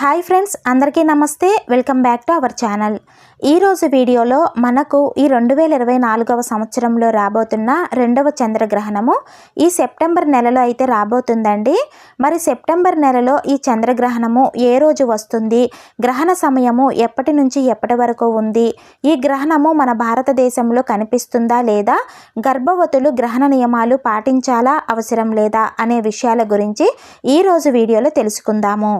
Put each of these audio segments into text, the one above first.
Hi friends అందరికీ నమస్తే. Welcome back to our channel. ఈరోజు వీడియోలో మనకు ఈ రెండు వేల ఇరవై నాలుగవ సంవత్సరంలో రాబోతున్న రెండవ చంద్రగ్రహణము ఈ సెప్టెంబర్ నెలలో అయితే రాబోతుందండి. మరి సెప్టెంబర్ నెలలో ఈ చంద్రగ్రహణము ఏ రోజు వస్తుంది? గ్రహణ సమయము ఎప్పటి నుంచి ఎప్పటి వరకు ఉంది? ఈ గ్రహణము మన భారతదేశంలో కనిపిస్తుందా లేదా? గర్భవతులు గ్రహణ నియమాలు పాటించాలా? అవసరం లేదా? అనే విషయాల గురించి ఈరోజు వీడియోలో తెలుసుకుందాము.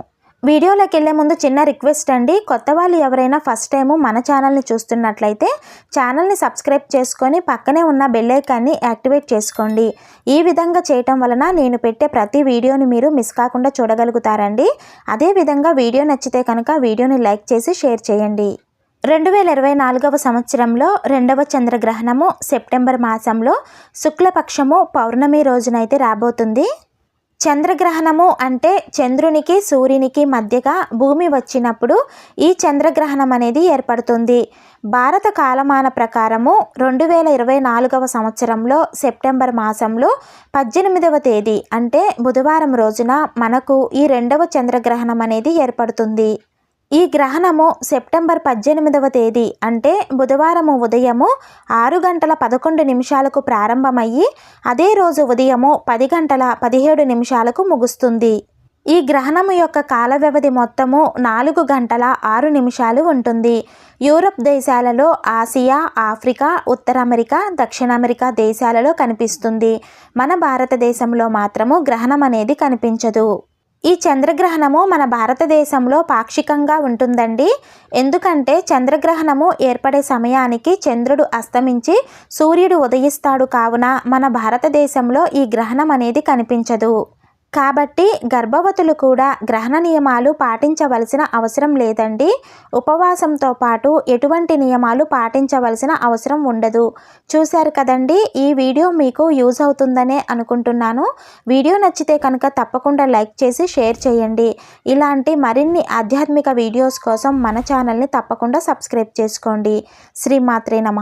వీడియోలోకి వెళ్ళే ముందు చిన్న రిక్వెస్ట్ అండి. కొత్త వాళ్ళు ఎవరైనా ఫస్ట్ టైము మన ఛానల్ని చూస్తున్నట్లయితే ఛానల్ని సబ్స్క్రైబ్ చేసుకొని పక్కనే ఉన్న బెల్లైకాన్ని యాక్టివేట్ చేసుకోండి. ఈ విధంగా చేయటం వలన నేను పెట్టే ప్రతి వీడియోని మీరు మిస్ కాకుండా చూడగలుగుతారండి. అదేవిధంగా వీడియో నచ్చితే కనుక వీడియోని లైక్ చేసి షేర్ చేయండి. రెండు వేల ఇరవై నాలుగవ సంవత్సరంలో రెండవ చంద్రగ్రహణము సెప్టెంబర్ మాసంలో శుక్లపక్షము పౌర్ణమి రోజునైతే రాబోతుంది. చంద్రగ్రహణము అంటే చంద్రునికి సూర్యునికి మధ్యగా భూమి వచ్చినప్పుడు ఈ చంద్రగ్రహణం అనేది ఏర్పడుతుంది. భారత కాలమాన ప్రకారము రెండు వేల ఇరవై నాలుగవ సంవత్సరంలో సెప్టెంబర్ మాసంలో పద్దెనిమిదవ తేదీ అంటే బుధవారం రోజున మనకు ఈ రెండవ చంద్రగ్రహణం అనేది ఏర్పడుతుంది. ఈ గ్రహణము సెప్టెంబర్ పద్దెనిమిదవ తేదీ అంటే బుధవారము ఉదయము ఆరు గంటల పదకొండు నిమిషాలకు ప్రారంభమయ్యి అదే రోజు ఉదయము పది గంటల పదిహేడు నిమిషాలకు ముగుస్తుంది. ఈ గ్రహణము యొక్క కాల వ్యవధి మొత్తము నాలుగు గంటల ఆరు నిమిషాలు ఉంటుంది. యూరప్ దేశాలలో ఆసియా ఆఫ్రికా ఉత్తర అమెరికా దక్షిణ అమెరికా దేశాలలో కనిపిస్తుంది. మన భారతదేశంలో మాత్రము గ్రహణం అనేది కనిపించదు. ఈ చంద్రగ్రహణము మన భారతదేశంలో పాక్షికంగా ఉంటుందండి. ఎందుకంటే చంద్రగ్రహణము ఏర్పడే సమయానికి చంద్రుడు అస్తమించి సూర్యుడు ఉదయిస్తాడు. కావున మన భారతదేశంలో ఈ గ్రహణం అనేది కనిపించదు. కాబట్టి గర్భవతులు కూడా గ్రహణ నియమాలు పాటించవలసిన అవసరం లేదండి. ఉపవాసంతో పాటు ఎటువంటి నియమాలు పాటించవలసిన అవసరం ఉండదు. చూశారు కదండి ఈ వీడియో మీకు యూజ్ అవుతుందనే అనుకుంటున్నాను. వీడియో నచ్చితే కనుక తప్పకుండా లైక్ చేసి షేర్ చేయండి. ఇలాంటి మరిన్ని ఆధ్యాత్మిక వీడియోస్ కోసం మన ఛానల్ని తప్పకుండా సబ్స్క్రైబ్ చేసుకోండి. శ్రీమాత్రే నమ.